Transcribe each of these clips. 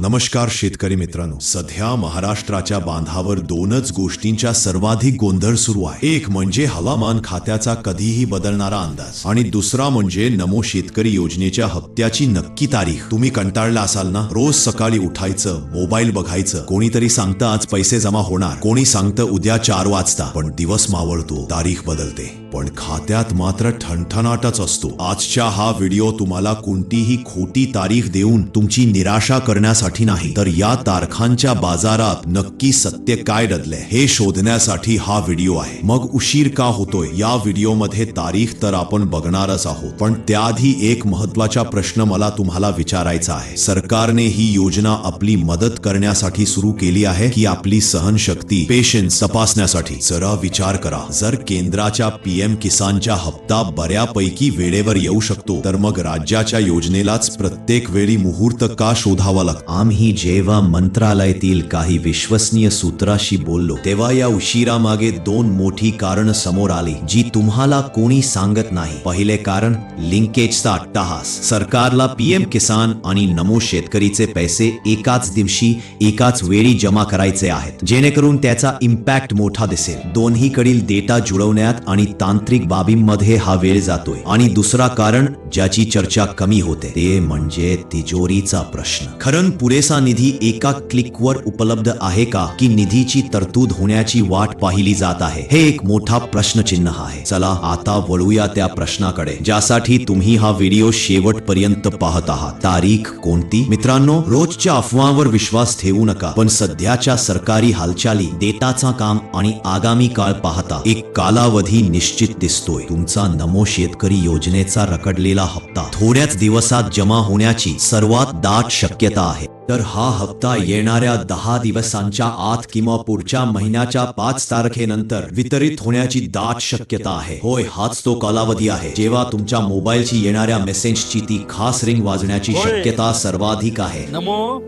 नमस्कार शेतकरी मित्रांनो. सध्या महाराष्ट्राच्या बांधावर दोनच गोष्टींचा सर्वाधिक गोंधळ सुरू आहे. एक म्हणजे हवामान खात्याचा कधीही बदलणारा अंदाज आणि दुसरा म्हणजे नमो शेतकरी योजनेच्या हप्त्याची नक्की तारीख. तुम्ही कंटाळला असाल ना? रोज सकाळी उठायचं मोबाईल बघायचं कोणीतरी सांगतं आज पैसे जमा होणार कोणी सांगतं उद्या चार वाजता पण दिवस मावळतो तारीख बदलते. पण खात्यात मात्र ठणठणाटच असतो. आजच्या हा व्हिडिओ तुम्हाला कोणतीही खोटी तारीख देऊन तुमची निराशा करण्यासाठी नाही. तर या तारखांच्या बाजारात नक्की सत्य काय दडले हे शोधण्यासाठी हा व्हिडिओ आहे. मग उशीर का होतोय? या व्हिडिओमध्ये तारीख तर आपण बघणारच आहोत. पण त्याआधी एक महत्त्वाचा प्रश्न मला तुम्हाला विचारायचा आहे. सरकारने ही योजना आपली मदत करण्यासाठी सुरू केली आहे की आपली सहनशक्ती पेशन्स तपासण्यासाठी? जरा विचार करा. जर केंद्राच्या पीएम किसानच्या हप्ता बऱ्यापैकी वेळेवर येऊ शकतो तर मग राज्याच्या योजनेलाच प्रत्येक वेळी मुहूर्त का शोधावा लागतो? आम्ही जेव्हा मंत्रालयातील काही विश्वसनीय सूत्राशी बोललो तेव्हा या उशिरामागे दोन मोठी कारण समोर आली जी तुम्हाला कोणी सांगत नाही. पहिले कारण लिंकेजचा अट्टहास. सरकारला पीएम किसान आणि नमो शेतकरीचे पैसे एकाच दिवशी एकाच वेळी जमा करायचे आहेत जेणेकरून त्याचा इम्पॅक्ट मोठा दिसेल. दोन्हीकडील डेटा जुळवण्यात आणि तांत्रिक बाबींमध्ये हा वेळ जातोय. आणि दुसरा कारण ज्याची चर्चा कमी होते ते म्हणजे तिजोरीचा प्रश्न. खरं पुरेसा निधी एका क्लिकवर उपलब्ध आहे का? की निधीची तरतूद होण्याची वाट पाहिली जात आहे? हे एक मोठा प्रश्नचिन्ह आहे. चला आता वळूया त्या प्रश्नाकडे ज्यासाठी तुम्ही हा व्हिडिओ शेवटपर्यंत पाहत आहात. तारीख कोणती? मित्रांनो रोजच्या अफवांवर विश्वास ठेवू नका पण सध्याच्या सरकारी हालचाली डेटाचा काम आणि आगामी काळ पाहता एक कालावधी निश्चित दिसतोय. तुमचा नमो शेतकरी योजनेचा रकडलेला हप्ता थोड्याच दिवसात जमा होण्याची सर्वात दाट शक्यता आहे. तर हा हप्ता येणाऱ्या दहा दिवसांच्या आत किंवा पुढच्या महिन्याच्या पाच तारखेनंतर वितरित होण्याची दाट शक्यता आहे. होय हाच तो कालावधी आहे. जेव्हा तुमच्या मोबाईलची येणाऱ्या मेसेजची ती खास रिंग वाजण्याची होय. शक्यता सर्वाधिक आहे. नमो.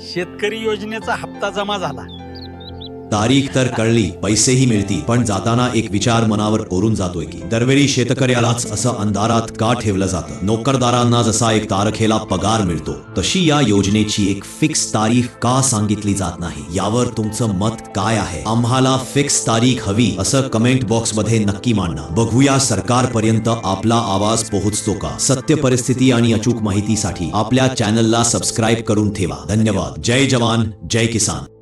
शेतकरी योजनेचा हप्ता जमा झाला. तारीख तर कळली पैसेही मिळतील पण जाताना एक विचार मनावर कोरून जातोय की दरवेळी शेतकऱ्यालाच असं अंधारात का ठेवलं जातं? नोकरदारांना जसा एक तारखेला पगार मिळतो तशी या योजनेची एक फिक्स तारीख का सांगितली जात नाही? यावर तुमचं मत काय आहे? आम्हाला फिक्स तारीख हवी असं कमेंट बॉक्समध्ये नक्की मांडा. बघूया सरकारपर्यंत आपला आवाज पोहोचतो का? सत्य परिस्थिती आणि अचूक माहितीसाठी आपल्या चॅनलला सबस्क्राईब करून ठेवा. धन्यवाद. जय जवान जय किसान.